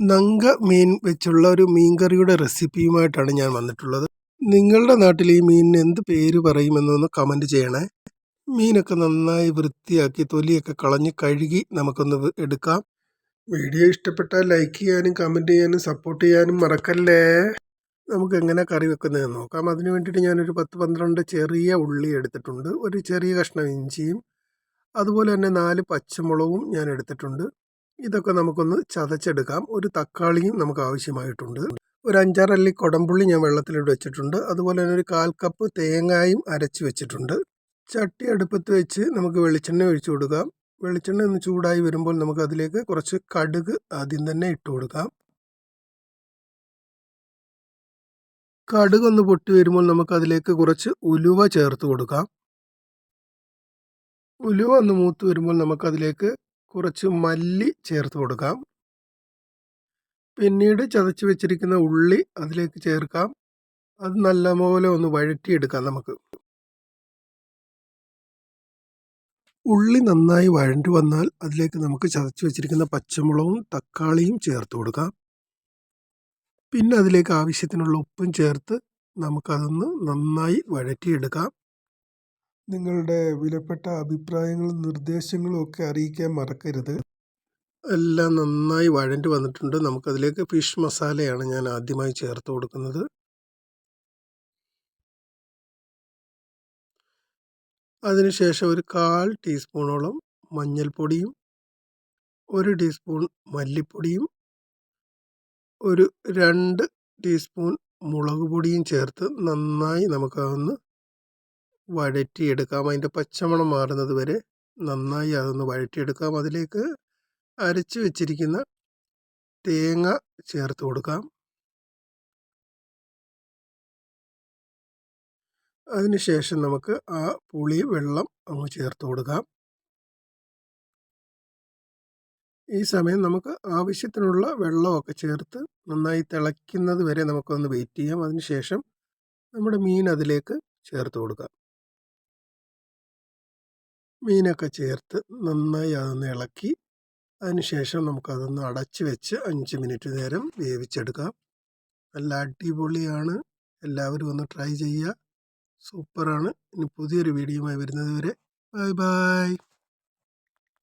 നങ്ക മീൻ വെച്ചുള്ള ഒരു മീൻകറിയുടെ റെസിപ്പിയുമായിട്ടാണ് ഞാൻ വന്നിട്ടുള്ളത്. നിങ്ങളുടെ നാട്ടിൽ ഈ മീനിന് എന്ത് പേര് പറയുമെന്നൊന്ന് കമന്റ് ചെയ്യണേ. മീനൊക്കെ നന്നായി വൃത്തിയാക്കി തൊലിയൊക്കെ കളഞ്ഞ് കഴുകി നമുക്കൊന്ന് എടുക്കാം. വീഡിയോ ഇഷ്ടപ്പെട്ടാൽ ലൈക്ക് ചെയ്യാനും കമന്റ് ചെയ്യാനും സപ്പോർട്ട് ചെയ്യാനും മറക്കല്ലേ? നമുക്ക് എങ്ങനെ കറി വെക്കുന്നതെന്ന് നോക്കാം. അതിന് വേണ്ടിയിട്ട് ഞാനൊരു പത്ത് പന്ത്രണ്ട് ചെറിയ ഉള്ളി എടുത്തിട്ടുണ്ട്. ഒരു ചെറിയ കഷ്ണം ഇഞ്ചിയും അതുപോലെ തന്നെ നാല് പച്ചമുളകും ഞാൻ എടുത്തിട്ടുണ്ട്. ഇതൊക്കെ നമുക്കൊന്ന് ചതച്ചെടുക്കാം. ഒരു തക്കാളിയും നമുക്ക് ആവശ്യമായിട്ടുണ്ട്. ഒരു അഞ്ചാറല്ലി കൊടമ്പുള്ളി ഞാൻ വെള്ളത്തിലിട്ട് വെച്ചിട്ടുണ്ട്. അതുപോലെ തന്നെ ഒരു കാൽ കപ്പ് തേങ്ങായും അരച്ച് വെച്ചിട്ടുണ്ട്. ചട്ടി അടുപ്പത്ത് വെച്ച് നമുക്ക് വെളിച്ചെണ്ണ ഒഴിച്ചു കൊടുക്കാം. വെളിച്ചെണ്ണ ഒന്ന് ചൂടായി വരുമ്പോൾ നമുക്ക് അതിലേക്ക് കുറച്ച് കടുക് ആദ്യം തന്നെ ഇട്ട് കൊടുക്കാം. കടുക് ഒന്ന് പൊട്ടി വരുമ്പോൾ നമുക്ക് അതിലേക്ക് കുറച്ച് ഉലുവ ചേർത്ത് കൊടുക്കാം. ഉലുവ ഒന്ന് മൂത്ത് വരുമ്പോൾ നമുക്കതിലേക്ക് കുറച്ച് മല്ലി ചേർത്ത് കൊടുക്കാം. പിന്നീട് ചതച്ച് വെച്ചിരിക്കുന്ന ഉള്ളി അതിലേക്ക് ചേർക്കാം. അത് നല്ലപോലെ ഒന്ന് വഴറ്റിയെടുക്കാം നമുക്ക്. ഉള്ളി നന്നായി വഴണ്ടു വന്നാൽ അതിലേക്ക് നമുക്ക് ചതച്ച് വെച്ചിരിക്കുന്ന പച്ചമുളകും തക്കാളിയും ചേർത്ത് കൊടുക്കാം. പിന്നെ അതിലേക്ക് ആവശ്യത്തിനുള്ള ഉപ്പും ചേർത്ത് നമുക്കതൊന്ന് നന്നായി വഴറ്റിയെടുക്കാം. നിങ്ങളുടെ വിലപ്പെട്ട അഭിപ്രായങ്ങളും നിർദ്ദേശങ്ങളും ഒക്കെ അറിയിക്കാൻ മറക്കരുത്. എല്ലാം നന്നായി വഴണ്ടി വന്നിട്ടുണ്ട്. നമുക്കതിലേക്ക് ഫിഷ് മസാലയാണ് ഞാൻ ആദ്യമായി ചേർത്ത് കൊടുക്കുന്നത്. അതിനുശേഷം ഒരു കാൽ ടീസ്പൂണോളം മഞ്ഞൾപ്പൊടിയും ഒരു ടീസ്പൂൺ മല്ലിപ്പൊടിയും ഒരു രണ്ട് ടീസ്പൂൺ മുളക് പൊടിയും ചേർത്ത് നന്നായി നമുക്കതൊന്ന് വഴറ്റിയെടുക്കാം. അതിന്റെ പച്ചമണം മാറുന്നത് വരെ നന്നായി അതൊന്ന് വഴറ്റിയെടുക്കാം. അതിലേക്ക് അരച്ച് വെച്ചിരിക്കുന്ന തേങ്ങ ചേർത്ത് കൊടുക്കാം. അതിനുശേഷം നമുക്ക് ആ പുളി വെള്ളം അങ്ങ് ചേർത്ത് കൊടുക്കാം. ഈ സമയം നമുക്ക് ആവശ്യത്തിനുള്ള വെള്ളമൊക്കെ ചേർത്ത് നന്നായി തിളയ്ക്കുന്നത് വരെ നമുക്കൊന്ന് വെയിറ്റ് ചെയ്യാം. അതിനുശേഷം നമ്മുടെ മീൻ അതിലേക്ക് ചേർത്ത് കൊടുക്കാം. മീനൊക്കെ ചേർത്ത് നന്നായി അതൊന്ന് ഇളക്കി അതിനുശേഷം നമുക്കതൊന്ന് അടച്ച് വെച്ച് അഞ്ച് മിനിറ്റ് നേരം വേവിച്ചെടുക്കാം. നല്ല അടിപൊളിയാണ്. എല്ലാവരും ഒന്ന് ട്രൈ ചെയ്യുക. സൂപ്പറാണ്. ഇനി പുതിയൊരു വീഡിയോയുമായി വരുന്നത് വരെ. Bye bye.